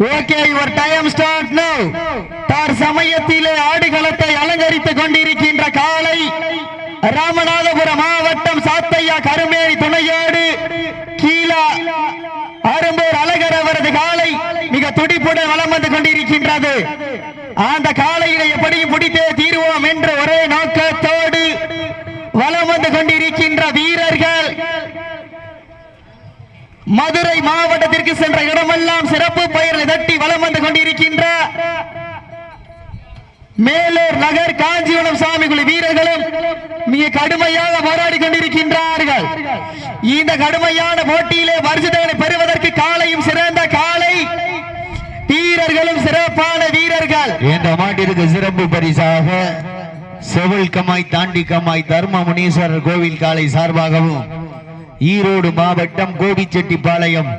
Okay your time start now தார் சமயத்திலே ஆடுகளத்தை அலங்கரித்துக் கொண்டிருக்கின்ற காலை ராமநாதபுரம் மாவட்டம் சாத்தையா கருமேரி துணையோடு. கீழா அரும்பூர் அழகர் அவரது காலை மிக துடிப்புடன் வளம் வந்து கொண்டிருக்கின்றது. அந்த காலையில எப்படியும் பிடித்தே தீருவோம் என்ற ஒரே நோக்கத்தோடு வளம் வந்து கொண்டிருக்கின்ற வீரர்கள் மதுரை மாவட்டத்திற்கு சென்ற இடமெல்லாம் சிறப்பு பெயர்களை தட்டி வலம் வந்து கொண்டிருக்கின்ற மேலூர் நகர் காஞ்சிபுரம் சாமி குழு வீரர்களும் மிக கடுமையாக போராடி கொண்டிருக்கின்றார்கள். இந்த கடுமையான போட்டியிலே வருஷத்தவனை பெறுவதற்கு காலையும் சிறந்த காலை வீரர்களும் சிறப்பான வீரர்கள். இந்த மாட்டிற்கு சிறப்பு பரிசாக செவல் கமாய் தாண்டி கமாய் தர்ம முனீஸ்வரர் கோவில் காலை சார்பாகவும் ஈரோடு மாவட்டம் கோபிச்செட்டிப்பாளையம்.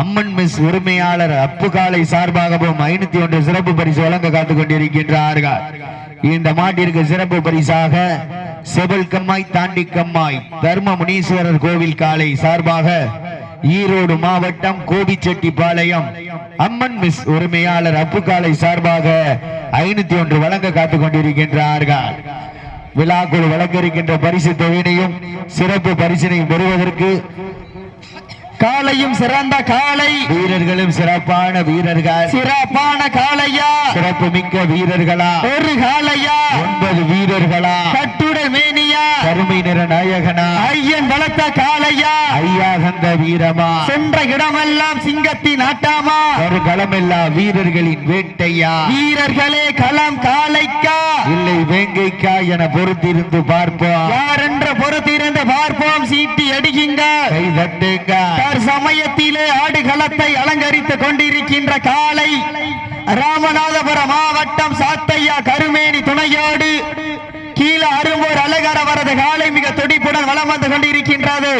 அம்மன் மிஸ் உரிமையாளர் அப்பு காலை சார்பாகவும் ஐநூத்தி ஒன்று சிறப்பு பரிசு வழங்க காத்துக் கொண்டிருக்கின்றார்கள். இந்த மாட்டிற்கு சிறப்பு பரிசாக செவல் கம்மாய் தாண்டி கம்மாய் தர்ம முனீஸ்வரர் கோவில் காலை சார்பாக ஈரோடு மாவட்டம் கோபிச்செட்டிப்பாளையம் அம்மன் மிஸ் உரிமையாளர் அப்பு காலை சார்பாக ஐநூத்தி ஒன்று வழங்க காத்துக் கொண்டிருக்கின்றார்கள். விழாக்குழு வழங்க இருக்கின்ற பரிசு தொகையினையும் சிறப்பு பரிசினையும் பெறுவதற்கு காலையும் சிறந்த காலை வீரர்களும் சிறப்பான வீரர்கள். சிறப்பான காலையா சிறப்பு மிக்க வீரர்களா. ஒரு காலையா ஒன்பது வீரர்களா. கட்டுடல் கருமை நிற நாயகனா? ஐயன் வளர்த்த காலையா ஐயா சந்த வீரமா? சென்ற இடமெல்லாம் சிங்கத்தின் ஆட்டாமா ஒரு களமெல்லா வீரர்களின் வேட்டையா? வீரர்களே களம் காலைக்கா இல்லை வேங்கைக்கா என பொறுத்திருந்து பார்ப்போம். யார் என்ற பொறுத்திருந்து பார்ப்போம்? சீட்டி அடிக்குங்க கை தட்டுங்க. சமயத்திலே ஆடுகளத்தை அலங்கரித்துக் கொண்டிருக்கின்ற காலை ராமநாதபுரம் மாவட்டம் சாத்தையா கருமேனி துணையோடு கீழே அரும்போர் அழகர் வரது காலை மிக துடிப்புடன் வளம் வந்து கொண்டிருக்கின்றது.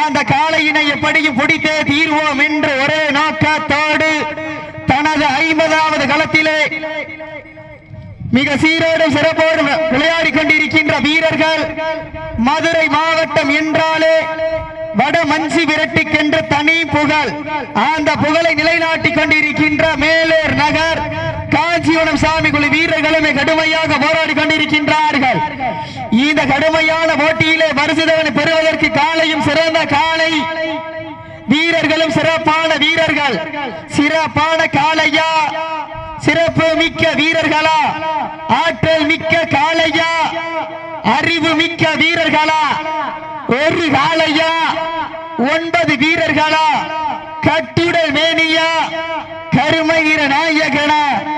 அந்த காலையினை எப்படியும் பிடித்தே தீர்வோம் என்று ஒரே நோக்கத்தோடு தனது ஐம்பதாவது களத்திலே மிக சீரோடு சிறப்போடு விளையாடி கொண்டிருக்கின்ற வீரர்கள் மதுரை மாவட்டம் என்றாலே வட மஞ்சி விரட்டிக்கென்று தனி புகழ். அந்த புகழை நிலைநாட்டிக் கொண்டிருக்கின்ற மேலூர் நகர் காஞ்சிபுரம் சாமி குழு வீரர்களுமே கடுமையாக போராடி கொண்டிருக்கின்றார்கள். இந்த கடுமையான போட்டியிலே பரிசுதவனை பெறுவதற்கு காலையும் சிறந்த காலை. வீரர்களும் சிறப்பான வீரர்கள். சிறப்பான காளையா. சிறப்பு மிக்க வீரர்களா. ஆற்றல் மிக்க காளையா. அறிவு மிக்க வீரர்களா. ஒரு காளையா. ஒன்பது வீரர்களா. கட்டுடல் மேனியா. கருமகிர நாயகனா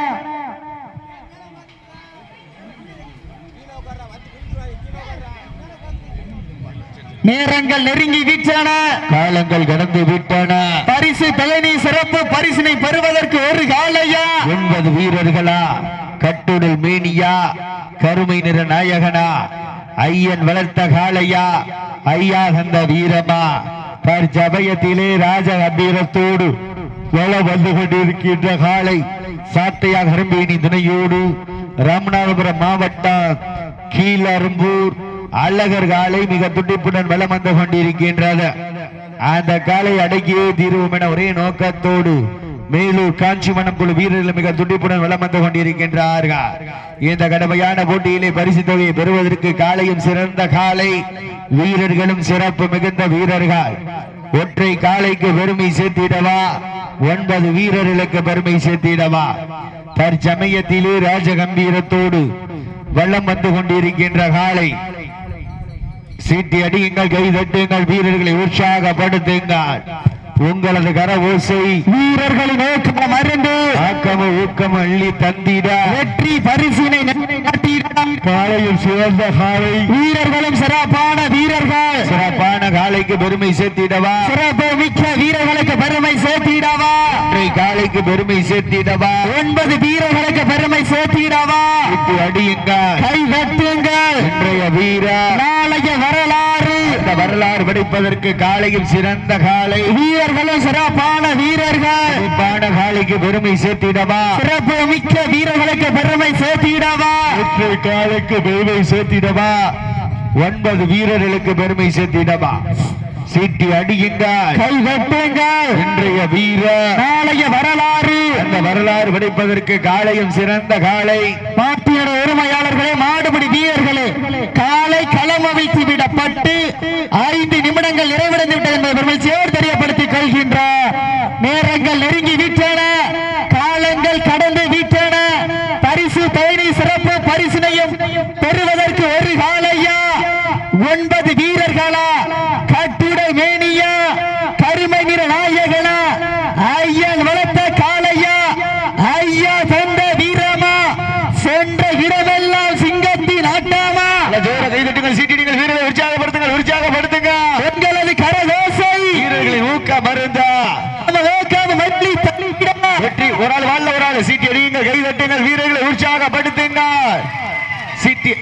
நேரங்கள் நெருங்கி விட்டன காலங்கள் கடந்து விட்டன. பரிசு தலைமை சிறப்பு பரிசினை பெறுவதற்கு ஒரு காலையா? ஒன்பது வீரர்களா? கட்டுடல் மேனியா? கருமை நிற நாயகனா? ஐயன் வளர்த்த காளையா? ஐயா தந்த வீரமா? தற்சமயத்திலே ராஜ அபீரத்தோடு வள வந்து கொண்டிருக்கின்ற காளை சாத்தையா கரும்பேணி துணையோடு ராமநாதபுரம் மாவட்டம் கீழரும்பூர் அழகர் காலை மிக துடிப்புடன் வளம் வந்து கொண்டிருக்கின்றது அந்த காலை அடக்கியே தீர்வோம் என ஒரே நோக்கத்தோடு மேலூர் காஞ்சிமணம் குழு வீரர்கள் மிக துடிப்புடன் வலம் வந்து கொண்டிருக்கின்றார்கள். இந்த கடமையான போட்டியிலே பரிசு தொகையை பெறுவதற்கு காலையும் சிறந்த காலை வீரர்களும் சிறப்பு மிகுந்த வீரர்கள். ஒற்றை காலைக்கு பெருமை சேர்த்திடவா? ஒன்பது வீரர்களுக்கு பெருமை சேர்த்திடவா? தற்சமயத்திலே ராஜகம்பீரத்தோடு வெள்ளம் வந்து கொண்டிருக்கின்ற காலை சீட்டி அடியுங்கள் கை தட்டுங்கள் வீரர்களை உற்சாகப்படுத்துங்கள். உங்களது கர ஓசை வீரர்களின் நோக்கம் அறிந்து ஆக்கம ஊக்கம் அள்ளி தந்திட. வெற்றி பரிசினை காலையில் சிறந்த காலை. வீரர்களும் சிறப்பான வீரர்கள். சிறப்பான காலைக்கு பெருமை சேர்த்திடவா? சிறப்பு மிக்க வீரர்களுக்கு பெருமை சேர்த்திடவா? காலைக்கு பெருமை சேர்த்திடவா? ஒன்பது வீரர்களுக்கு பெருமை சேர்த்திடவா? சீட்டி அடியுங்கள். கை வெட்டுங்கள். இன்றைய வீர. நாளைய வரலாறு. இந்த வரலாறு படிப்பதற்கு காலையில் சிறந்த காலை. வீரர்களும் சிறப்பான வீரர்கள். சிறப்பான காலைக்கு பெருமை சேர்த்திடவா? சிறப்பு மிக்க வீரர்களுக்கு பெருமை சேர்த்திடவா? ஒற்றை காலைக்கு பெருமை சேர்த்திடவா? ஒன்பது வீரர்களுக்கு பெருமை சேர்த்திடவா? சீட்டி அடியுங்கள் இன்றைய வீர நாளைய வரலாறு. அந்த வரலாறு படைப்பதற்கு காளையும் சிறந்த காளை. பாட்டியோட உரிமையாளர்களே மாடுபிடி வீரர்களே காலை களம் அமைத்து விடப்பட்டு ஐந்து நிமிடங்கள் நிறைவடைந்து விட்டது என்பதை பெருமகிழ்ச்சியோடு தெரியப்படுத்திக் ஒரு ஆள் வாழ்ல ஒரு ஆள் சீட்டி அடியுங்கள் கை தட்டுங்கள் வீரர்களை உற்சாகப்படுத்துங்க சீட்டி.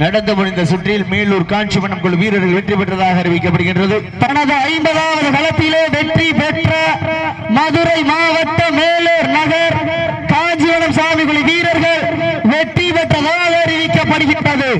நடந்து முடிந்த சுற்றில் மேலூர் காஞ்சிபுரம் குழு வீரர்கள் வெற்றி பெற்றதாக அறிவிக்கப்படுகின்றது. தனது ஐம்பதாவது வளத்திலே வெற்றி பெற்ற மதுரை மாவட்ட மேலூர் நகர் காஞ்சிபுரம் சாமி குழு வீரர்கள் வெற்றி பெற்றதாக அறிவிக்கப்படுகின்றது.